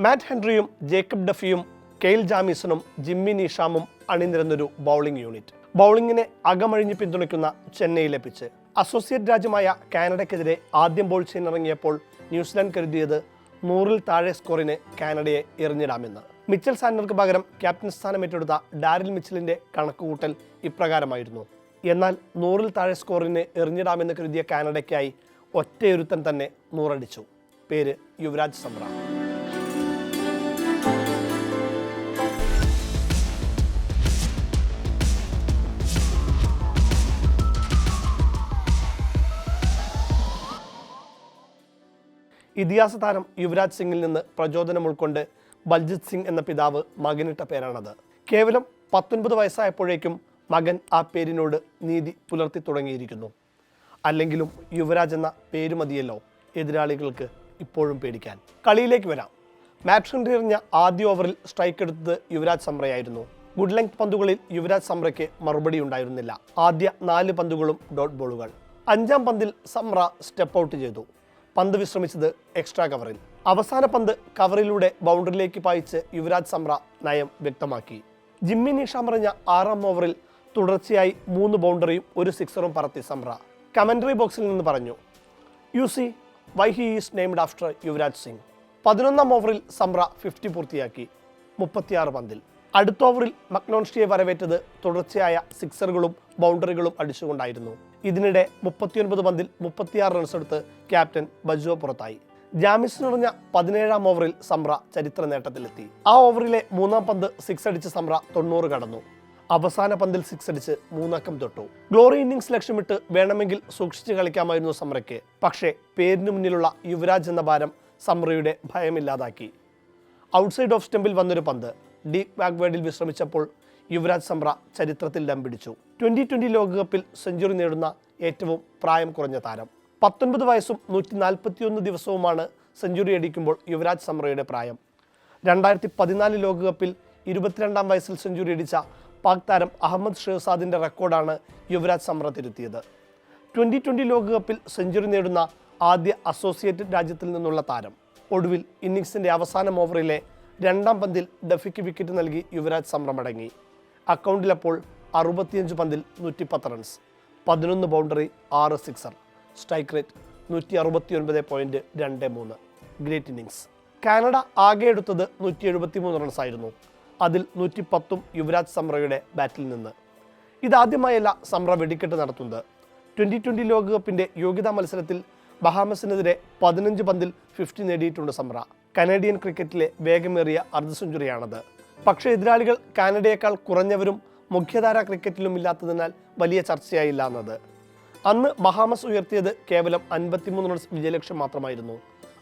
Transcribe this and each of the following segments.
മാറ്റ് ഹെൻറിയും Jacob ഡഫിയും Kyle ജാമീസണും Jimmy നിഷാമും അണിനിരന്നൊരു ബൗളിംഗ് യൂണിറ്റ്. ബൗളിങ്ങിനെ അകമഴിഞ്ഞ് പിന്തുണയ്ക്കുന്ന ചെന്നൈയിലെ പിച്ച് അസോസിയേറ്റ് രാജ്യമായ കാനഡയ്ക്കെതിരെ ആദ്യം ബോൾ ചെയ്യാനിറങ്ങിയപ്പോൾ ന്യൂസിലാൻഡ് കരുതിയത് നൂറിൽ താഴെ സ്കോറിന് കാനഡയെ എറിഞ്ഞിടാമെന്ന്. മിച്ചൽ സാൻഡർക്ക് പകരം ക്യാപ്റ്റൻ സ്ഥാനം ഏറ്റെടുത്ത ഡാരിൽ മിച്ചലിന്റെ കണക്കുകൂട്ടൽ ഇപ്രകാരമായിരുന്നു. എന്നാൽ നൂറിൽ താഴെ സ്കോറിന് എറിഞ്ഞിടാമെന്ന് കരുതിയ കാനഡയ്ക്കായി ഒറ്റയൊരുത്തൻ തന്നെ നൂറടിച്ചു. പേര് യുവരാജ് സമ്ര ഇതിഹാസ താരം യുവരാജ് സിംഗിൽ നിന്ന് പ്രചോദനം ഉൾക്കൊണ്ട് ബൽജിത് സിംഗ് എന്ന പിതാവ് മകനിട്ട പേരാണത്. കേവലം പത്തൊൻപത് വയസ്സായപ്പോഴേക്കും മകൻ ആ പേരിനോട് നീതി പുലർത്തി തുടങ്ങിയിരിക്കുന്നു. അല്ലെങ്കിലും യുവരാജ് എന്ന പേര് മതിയല്ലോ എതിരാളികൾക്ക് ഇപ്പോഴും പേടിക്കാൻ. കളിയിലേക്ക് വരാം. മാറ്റ് എറിഞ്ഞ ആദ്യ ഓവറിൽ സ്ട്രൈക്ക് എടുത്തത് യുവരാജ് സമ്രയായിരുന്നു ഗുഡ് ലെങ്ത് പന്തുകളിൽ യുവരാജ് സമ്രയ്ക്ക് മറുപടി ഉണ്ടായിരുന്നില്ല. ആദ്യ നാല് പന്തുകളും ഡോട്ട് ബോളുകൾ. അഞ്ചാം പന്തിൽ സമ്ര സ്റ്റെപ്പ് ഔട്ട് ചെയ്തു. പന്ത് വിശ്രമിച്ചത് എക്സ്ട്രാ കവറിൽ അവസാന പന്ത് കവറിലൂടെ ബൗണ്ടറിയിലേക്ക് പായിച്ച് യുവരാജ് സമ്ര നയം വ്യക്തമാക്കി. ജിമ്മി നിഷാം പറഞ്ഞ ആറാം ഓവറിൽ തുടർച്ചയായി മൂന്ന് ബൗണ്ടറിയും ഒരു സിക്സറും പറത്തി സമ്ര കമന്ററി ബോക്സിൽ നിന്ന് പറഞ്ഞു you see why he is named after Yuvraj Singh? പതിനൊന്നാം ഓവറിൽ സമ്ര ഫിഫ്റ്റി പൂർത്തിയാക്കി മുപ്പത്തിയാറ് പന്തിൽ. അടുത്ത ഓവറിൽ മക്നോൺസ്റ്റിയെ വരവേറ്റത് തുടർച്ചയായ സിക്സറുകളും ബൗണ്ടറികളും അടിച്ചുകൊണ്ടായിരുന്നു. ഇതിനിടെ മുപ്പത്തിയൊൻപത് പന്തിൽ മുപ്പത്തിയാറ് റൺസ് എടുത്ത് ക്യാപ്റ്റൻ ബജോ പുറത്തായി. ജാമിസ് നിറഞ്ഞ പതിനേഴാം ഓവറിൽ സമ്ര ചരിത്ര നേട്ടത്തിലെത്തി. ആ ഓവറിലെ മൂന്നാം പന്ത് സിക്സ് അടിച്ച് സമ്ര തൊണ്ണൂറ് കടന്നു. അവസാന പന്തിൽ സിക്സ് അടിച്ച് മൂന്നക്കം തൊട്ടു. ഗ്ലോറി ഇന്നിംഗ്സ് ലക്ഷ്യമിട്ട് വേണമെങ്കിൽ സൂക്ഷിച്ച് കളിക്കാമായിരുന്നു സമ്രയ്ക്ക്. പക്ഷേ പേരിന് മുന്നിലുള്ള യുവരാജ് എന്ന ഭാരം സമ്രയുടെ ഭയമില്ലാതാക്കി. ഔട്ട്സൈഡ് ഓഫ് സ്റ്റെമ്പിൽ വന്നൊരു പന്ത്. ഡീപ് ബാക്ക്വേർഡിൽ വിശ്രമിച്ചപ്പോൾ യുവരാജ് സമ്ര ചരിത്രത്തിൽ ദം പിടിച്ചു. ട്വന്റി ട്വന്റി ലോകകപ്പിൽ സെഞ്ചുറി നേടുന്ന ഏറ്റവും പ്രായം കുറഞ്ഞ താരം. പത്തൊൻപത് വയസ്സും നൂറ്റി നാൽപ്പത്തിയൊന്ന് ദിവസവുമാണ് സെഞ്ചുറി അടിക്കുമ്പോൾ യുവരാജ് സമ്രയുടെ പ്രായം. രണ്ടായിരത്തി പതിനാല് ലോകകപ്പിൽ ഇരുപത്തിരണ്ടാം വയസ്സിൽ സെഞ്ചുറി അടിച്ച പാക് താരം അഹമ്മദ് ഷെഹസാദിന്റെ റെക്കോർഡാണ് യുവരാജ് സമ്ര തിരുത്തിയത്. ട്വന്റി ട്വന്റി ലോകകപ്പിൽ സെഞ്ചുറി നേടുന്ന ആദ്യ അസോസിയേറ്റഡ് രാജ്യത്തിൽ നിന്നുള്ള താരം. ഒടുവിൽ ഇന്നിങ്സിന്റെ അവസാന ഓവറിലെ രണ്ടാം പന്തിൽ ഡഫിക്ക് വിക്കറ്റ് നൽകി യുവരാജ് സമ്ര മടങ്ങി അക്കൗണ്ടിലപ്പോൾ അറുപത്തിയഞ്ച് പന്തിൽ നൂറ്റി പത്ത് റൺസ് പതിനൊന്ന് ബൗണ്ടറി ആറ് സിക്സർ സ്ട്രൈക്ക് റേറ്റ് നൂറ്റി അറുപത്തി ഒൻപത് പോയിന്റ് രണ്ട് മൂന്ന്. ഗ്രേറ്റ് ഇന്നിങ്സ് കാനഡ ആകെ എടുത്തത് നൂറ്റി എഴുപത്തി മൂന്ന് റൺസായിരുന്നു അതിൽ നൂറ്റി പത്തും യുവരാജ് സമ്രയുടെ ബാറ്റിൽ നിന്ന്. ഇതാദ്യമായല്ല സമ്ര വെടിക്കെട്ട് നടത്തുന്നത്. ട്വന്റി ട്വന്റി ലോകകപ്പിന്റെ യോഗ്യതാ മത്സരത്തിൽ ബഹാമസിനെതിരെ പതിനഞ്ച് പന്തിൽ ഫിഫ്റ്റി നേടിയിട്ടുണ്ട് സമ്ര കനേഡിയൻ ക്രിക്കറ്റിലെ വേഗമേറിയ അർദ്ധ സെഞ്ചുറിയാണത്. പക്ഷേ എതിരാളികൾ കാനഡയേക്കാൾ കുറഞ്ഞവരും മുഖ്യധാര ക്രിക്കറ്റിലും ഇല്ലാത്തതിനാൽ വലിയ ചർച്ചയായില്ല എന്നത്. അന്ന് ബഹാമസ് ഉയർത്തിയത് കേവലം അൻപത്തിമൂന്ന് റൺസ് വിജയലക്ഷ്യം മാത്രമായിരുന്നു.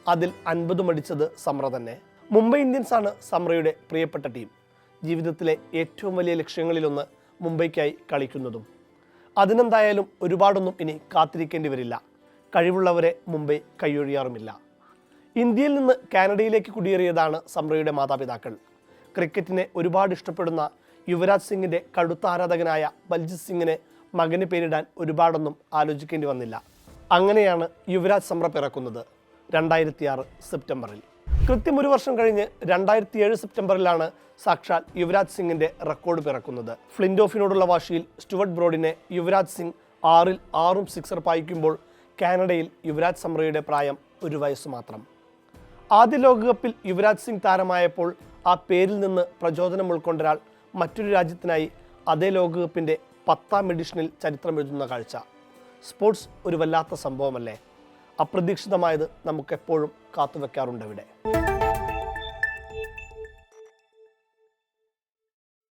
അതിൽ അൻപതും അടിച്ചത് സമ്ര തന്നെ. മുംബൈ ഇന്ത്യൻസ് ആണ് സമ്രയുടെ പ്രിയപ്പെട്ട ടീം. ജീവിതത്തിലെ ഏറ്റവും വലിയ ലക്ഷ്യങ്ങളിലൊന്ന് മുംബൈക്കായി കളിക്കുന്നതും. അതിനെന്തായാലും ഒരുപാടൊന്നും ഇനി കാത്തിരിക്കേണ്ടി വരില്ല. കഴിവുള്ളവരെ മുംബൈ കൈയൊഴിയാറുമില്ല. ഇന്ത്യയിൽ നിന്ന് കാനഡയിലേക്ക് കുടിയേറിയതാണ് സമ്രയുടെ മാതാപിതാക്കൾ. ക്രിക്കറ്റിനെ ഒരുപാട് ഇഷ്ടപ്പെടുന്ന യുവരാജ് സിംഗിന്റെ കടുത്ത ആരാധകനായ ബൽജിത് സിംഗിനെ മകന് പേരിടാൻ ഒരുപാടൊന്നും ആലോചിക്കേണ്ടി വന്നില്ല. അങ്ങനെയാണ് യുവരാജ് സമ്ര പിറക്കുന്നത് രണ്ടായിരത്തി ആറ് സെപ്റ്റംബറിൽ. കൃത്യം ഒരു വർഷം കഴിഞ്ഞ് രണ്ടായിരത്തി ഏഴ് സെപ്റ്റംബറിലാണ് സാക്ഷാൽ യുവരാജ് സിംഗിന്റെ റെക്കോർഡ് പിറക്കുന്നത്. ഫ്ലിൻഡ് ഓഫിനോടുള്ള വാശിയിൽ സ്റ്റുവർട്ട് ബ്രോഡിനെ യുവരാജ് സിംഗ് ആറിൽ ആറും സിക്സർ പായിക്കുമ്പോൾ കാനഡയിൽ യുവരാജ് സമ്രയുടെ പ്രായം ഒരു വയസ്സ് മാത്രം. ആദ്യ ലോകകപ്പിൽ യുവരാജ് സിംഗ് താരമായപ്പോൾ ആ പേരിൽ നിന്ന് പ്രചോദനം ഉൾക്കൊണ്ടൊരാൾ മറ്റൊരു രാജ്യത്തിനായി അതേ ലോകകപ്പിന്റെ പത്താം എഡിഷനിൽ ചരിത്രം എഴുതുന്ന കാഴ്ച. സ്പോർട്സ് ഒരു വല്ലാത്ത സംഭവമല്ലേ? അപ്രതീക്ഷിതമായത് നമുക്കെപ്പോഴും കാത്തുവെക്കാറുണ്ട് ഇവിടെ.